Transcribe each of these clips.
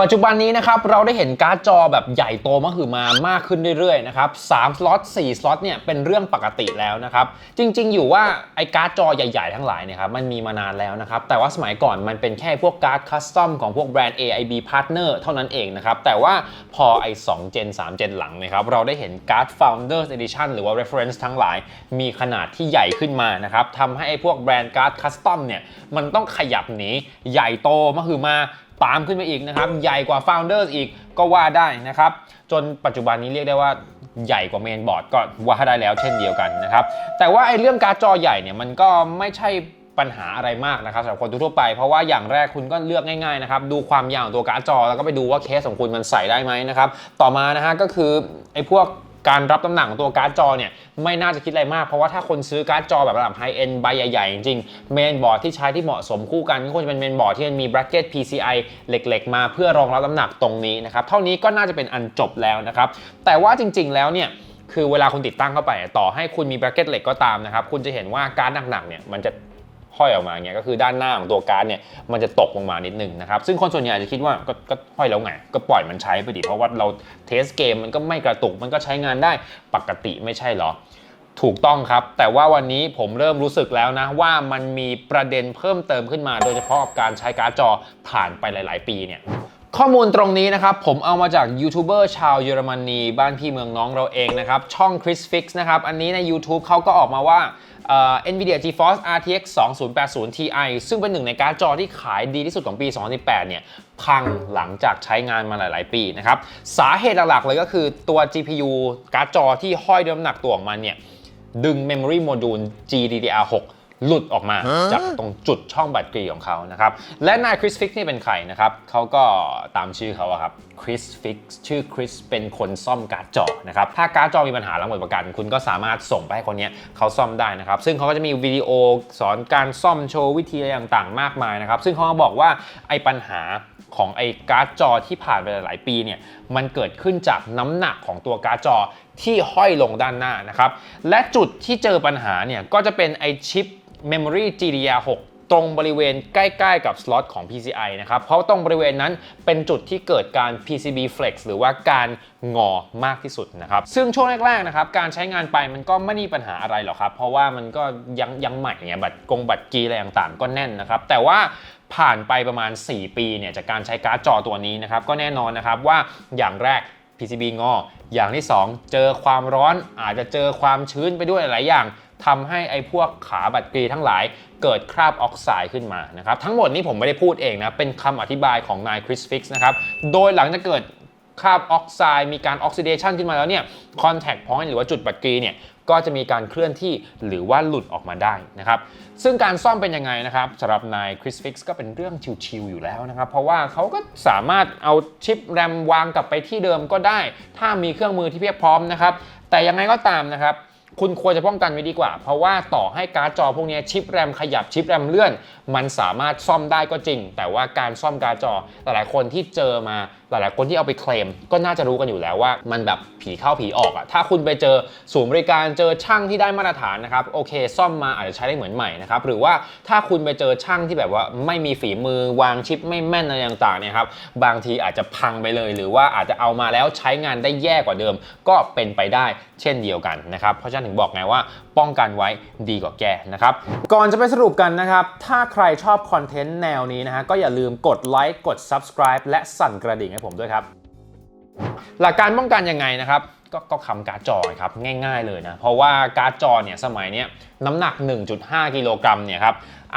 ปัจจุบันนี้นะครับเราได้เห็นการ์ดจอแบบใหญ่โตมหึมามากขึ้นเรื่อยๆนะครับ3สล็อต4สล็อตเนี่ยเป็นเรื่องปกติแล้วนะครับจริงๆ อยู่ว่าไอ้การ์ดจอใหญ่ๆ ทั้งหลายเนี่ยครับมันมีมานานแล้วนะครับแต่ว่าสมัยก่อนมันเป็นแค่พวกการ์ดคัสตอมของพวกแบรนด์ AIB Partner เท่านั้นเองนะครับแต่ว่าพอไอ้2 Gen 3 Gen หลังนะครับเราได้เห็นการ์ด Founders Edition หรือว่า Reference ทั้งหลาย มีขนาดที่ใหญ่ขึ้นมานะครับทำให้ไอ้พวกแบรนด์การ์ดคัสตอมเนี่ยมันต้องขยับหนีใหญ่โตมหึมา ตามขึ้นไปอีกนะครับ ใหญ่กว่า Founders อีกก็ว่าได้นะครับ จนปัจจุบันนี้เรียกได้ว่าใหญ่กว่าเมนบอร์ดก็ว่าได้แล้วเช่นเดียวกันนะครับ แต่ว่าไอ้เรื่องการ์ดจอใหญ่เนี่ยมันก็ไม่ใช่ปัญหาอะไรมากนะครับสำหรับคนทั่วไป เพราะว่าอย่างแรกคุณก็เลือกง่ายๆนะครับดูความยาวของตัวการ์ดจอ แล้วก็ไปดูว่าเคสของคุณมันใส่ได้ไหมนะครับต่อมานะฮะก็คือไอ้พวก การรับน้ำหนักของตัวการ์ดจอเนี่ยไม่น่าจะคิดอะไรมาก เพราะว่าถ้าคนซื้อการ์ดจอแบบระดับไฮเอ็นใบใหญ่ๆ จริงเมนบอร์ดที่ใช้ที่เหมาะสมคู่กันก็ควรจะเป็นเมนบอร์ดที่มันมี bracket PCI เหล็กๆ มาเพื่อรองรับน้ำหนักตรงนี้นะครับเท่านี้ก็น่าจะเป็นอันจบแล้วนะครับแต่ว่าจริง ๆ แล้วเนี่ยคือเวลาคุณติดตั้งเข้าไป ต่อให้คุณมี bracket เหล็กก็ตามนะครับคุณจะเห็นว่าการ์ดหนักๆเนี่ยมันจะ ห้อยออกมาเงี้ยก็คือด้านหน้าของตัวการ์ดเนี่ยมันจะตกลงมานิดนึงนะครับซึ่งคนส่วนใหญ่อาจจะคิดว่าก็ก็ห้อยแล้วไงก็ปล่อยมันใช้ไปดิเพราะว่าเราเทสเกมมันก็ไม่กระตุกมันก็ใช้งานได้ปกติไม่ใช่เหรอถูกต้องครับ แต่ว่าวันนี้ผมเริ่มรู้สึกแล้วนะ ว่ามันมีประเด็นเพิ่มเติมขึ้นมา โดยเฉพาะกับการใช้การ์ดจอผ่านไปหลาย ๆ ปีเนี่ย ข้อมูลตรงนี้นะครับ ผมเอามาจากยูทูบเบอร์ชาวเยอรมนี บ้านพี่เมืองน้องเราเองนะครับ ช่อง Chris Fix นะครับ อันนี้ใน YouTube เขาก็ออกมาว่าเอ่อ NVIDIA GeForce RTX 2080 Ti ซึ่งเป็นหนึ่งในการ์ดจอที่ขายดีที่สุดของปี 2018 เนี่ย พังหลังจากใช้งานมาหลาย ๆ ปีนะครับ สาเหตุหลัก ๆ เลยก็คือตัว GPU การ์ดจอที่ห้อยด้วยน้ำหนักตัวออกมาเนี่ย ดึง Memory Module GDDR6 หลุดออกมาจากตรงจุดช่องบัตรกรีของเขานะครับ และนายคริสฟิกนี่เป็นใครนะครับเขาก็ตามชื่อเขาอะครับคริสฟิกชื่อคริสเป็นคนซ่อมการ์ดจอนะครับ ถ้าการ์ดจอมีปัญหาแล้วหมดประกัน คุณก็สามารถส่งไปให้คนเนี้ยเขาซ่อมได้นะครับ ซึ่งเขาก็จะมีวิดีโอสอนการซ่อมโชว์วิธีอะไรต่างๆ มากมายนะครับ ซึ่งเขาก็บอกว่าไอ้ปัญหาของไอ้การ์ดจอที่ผ่านไปหลายๆปีเนี่ยมันเกิดขึ้นจากน้ำหนักของตัวการ์ดจอที่ห้อยลงด้านหน้านะครับ และจุดที่เจอปัญหาเนี่ยก็จะเป็นไอชิป Memory GDDR6 ตรงบริเวณใกล้ๆกับสล็อตของ PCI นะครับ เพราะตรงบริเวณนั้นเป็นจุดที่เกิดการ PCB flex หรือว่าการงอมากที่สุดนะครับ ซึ่งช่วงแรกๆนะครับ การใช้งานไปมันก็ไม่มีปัญหาอะไรหรอกครับ เพราะว่ามันก็ยังยังใหม่ไงบัตรกงบัตรกีอะไรต่างๆ ก็แน่นนะครับ แต่ว่าผ่านไปประมาณ 4 ปีเนี่ยจากการใช้การ์ดจอตัวนี้นะครับ ก็แน่นอนนะครับว่าอย่างแรก PCB งอ อย่างที่ 2 เจอความร้อนอาจจะเจอความชื้นไปด้วยหลายอย่าง ทำให้ไอ้พวกขาบัตรกรีทั้งหลายเกิดคราบออกไซด์ขึ้นมานะครับทั้งหมดนี้ผมไม่ได้พูดเองนะเป็นคำอธิบายของนายคริสฟิกส์นะครับโดยหลังจากเกิดคราบออกไซด์มีการออกซิเดชันขึ้นมาแล้วเนี่ยคอนแทคพอยต์หรือว่าจุดบัตรกรีเนี่ยก็จะมีการเคลื่อนที่หรือว่าหลุดออกมาได้นะครับ ซึ่งการซ่อมเป็นยังไงนะครับสำหรับนายคริสฟิกก็เป็นเรื่องชิวๆอยู่แล้วนะครับ เพราะว่าเขาก็สามารถเอาชิปแรมวางกลับไปที่เดิมก็ได้ ถ้ามีเครื่องมือที่เพียบพร้อมนะครับ แต่ยังไงก็ตามนะครับ คุณควรจะป้องกันไว้ดีกว่า เพราะว่าต่อให้การ์ดจอพวกนี้ชิปแรมขยับชิปแรมเลื่อน มันสามารถซ่อมได้ก็จริง แต่ว่าการซ่อมการ์ดจอหลายๆคนที่เจอมาหลายๆคนที่เอาไปเคลม ก็น่าจะรู้กันอยู่แล้วว่า มันแบบผีเข้าผีออกอะถ้าคุณไปเจอศูนย์บริการเจอช่างที่ได้มาตรฐานนะครับโอเค ซ่อมมาอาจจะใช้ได้เหมือนใหม่นะครับหรือว่าถ้าคุณไปเจอช่างที่แบบว่าไม่มีฝีมือวางชิปไม่แม่นอะไรต่างๆเนี่ยครับบางทีอาจจะพังไปเลย หรือว่าอาจจะเอามาแล้วใช้งานได้แย่กว่าเดิม ก็เป็นไปได้เช่นเดียวกันนะครับเพราะจันถึงบอกไงว่า ป้องกันไว้ดีกว่าแก้นะครับ ก่อนจะไปสรุปกันนะครับ ถ้าใครชอบคอนเทนต์แนวนี้นะฮะก็อย่าลืมกดไลค์กด subscribe และสั่นกระดิ่งให้ผมด้วยครับ หลักการป้องกันยังไงนะครับก็ก็คำการ์ดจอครับง่าย ๆเลยนะ เพราะว่าการ์ดจอเนี่ยสมัยเนี้ยน้ำหนัก 1.5 กิโลกรัมเนี่ยครับ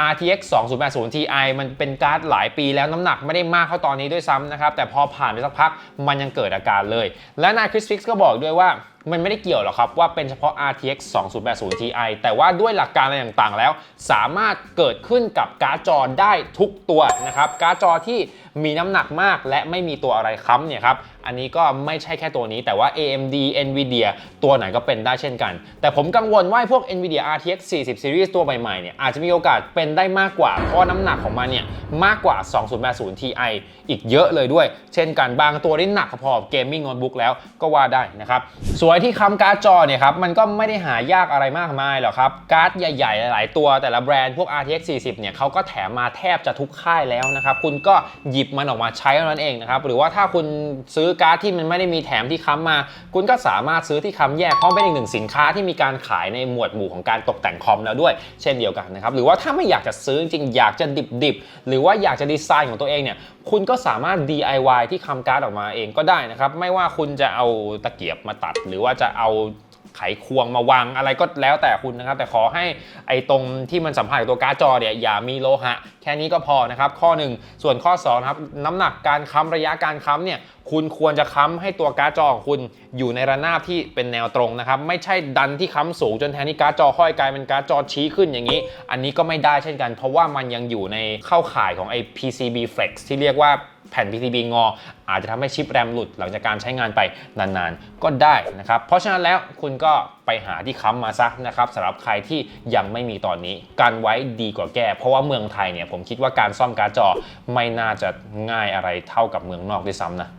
RTX 2080 Ti มันเป็นการ์ดหลายปีแล้วน้ำหนักไม่ได้มากเท่าตอนนี้ด้วยซ้ำนะครับ แต่พอผ่านไปสักพักมันยังเกิดอาการเลย และนายคริสฟิกก็บอกด้วยว่ามันไม่ได้เกี่ยวหรอกครับว่าเป็นเฉพาะ RTX 2080 Ti แต่ว่าด้วยหลักการอะไรต่างๆแล้ว สามารถเกิดขึ้นกับการ์ดจอได้ทุกตัวนะครับ การ์ดจอที่มีน้ำหนักมากและไม่มีตัวอะไรค้ำเนี่ยครับ อันนี้ก็ไม่ใช่แค่ตัวนี้แต่ว่า AMD Nvidia ตัวไหนก็เป็นได้เช่นกัน แต่ผมกังวลว่าพวก Nvidia RTX 40 Series ตัวใหม่ๆเนี่ยอาจจะมีโอกาสเป็นได้มากกว่า เพราะน้ำหนักของมันเนี่ยมากกว่า 2080 Ti อีกเยอะเลยด้วย เช่นกันบางตัวนี่หนักพอกับเกมมิ่งโน้ตบุ๊กแล้วก็ว่าได้นะครับสวยที่คำการ์ดจอเนี่ยครับมันก็ไม่ได้หายากอะไรมากมายหรอกครับการ์ดใหญ่ๆ หลายตัวแต่ละแบรนด์พวก RTX 40 เนี่ยเขาก็แถมมาแทบจะทุกค่ายแล้วนะครับคุณก็หยิบมันออกมาใช้เท่านั้นเองนะครับหรือว่าถ้าคุณซื้อการ์ดที่มันไม่ได้มีแถมที่ค้ำมา คุณก็สามารถซื้อที่ค้ำแยกเพราะเป็นอีกหนึ่งสินค้าที่มีการขายในหมวดหมู่ของการตกแต่งคอมแล้วด้วย เช่นเดียวกันนะครับหรือว่าถ้าไม่อยากจะซื้อจริงๆอยากจะดิบๆ หรือว่าอยากจะดีไซน์ของตัวเองเนี่ยคุณก็สามารถ DIY ที่คำการ์ดออกมาเองก็ได้นะครับ ไม่ว่าคุณจะเอาตะเกียบมาตัด หรือว่าจะเอา ไขควงมาวางอะไรก็แล้วแต่คุณนะครับ แต่ขอให้ไอ้ตรงที่มันสัมผัสกับตัวการ์ดจอเนี่ยอย่ามีโลหะ แค่นี้ก็พอนะครับข้อ 1 ส่วนข้อ2นะครับน้ำหนักการค้ำระยะการค้ำเนี่ยคุณควรจะค้ำให้ตัวการ์ดจอของคุณอยู่ในระนาบที่เป็นแนวตรงนะครับไม่ใช่ดันที่ค้ำสูงจนแทนที่การ์ดจอค่อยกลายเป็นการ์ดจอชี้ขึ้นอย่างนี้ อันนี้ก็ไม่ได้เช่นกัน เพราะว่ามันยังอยู่ในเข้าข่ายของไอ้ PCB flex ที่เรียกว่า แผ่น PCB งอ อาจจะทำให้ชิปแรมหลุดหลังจากการใช้งานไปนานๆ ก็ได้นะครับ เพราะฉะนั้นแล้วคุณก็ไปหาที่ค้ำมาซะนะครับสำหรับใครที่ยังไม่มีตอนนี้กันไว้ดีกว่าแก้ เพราะว่าเมืองไทยเนี่ยผมคิดว่าการซ่อมการ์ดจอไม่น่าจะง่ายอะไรเท่ากับเมืองนอกด้วยซ้ำนะ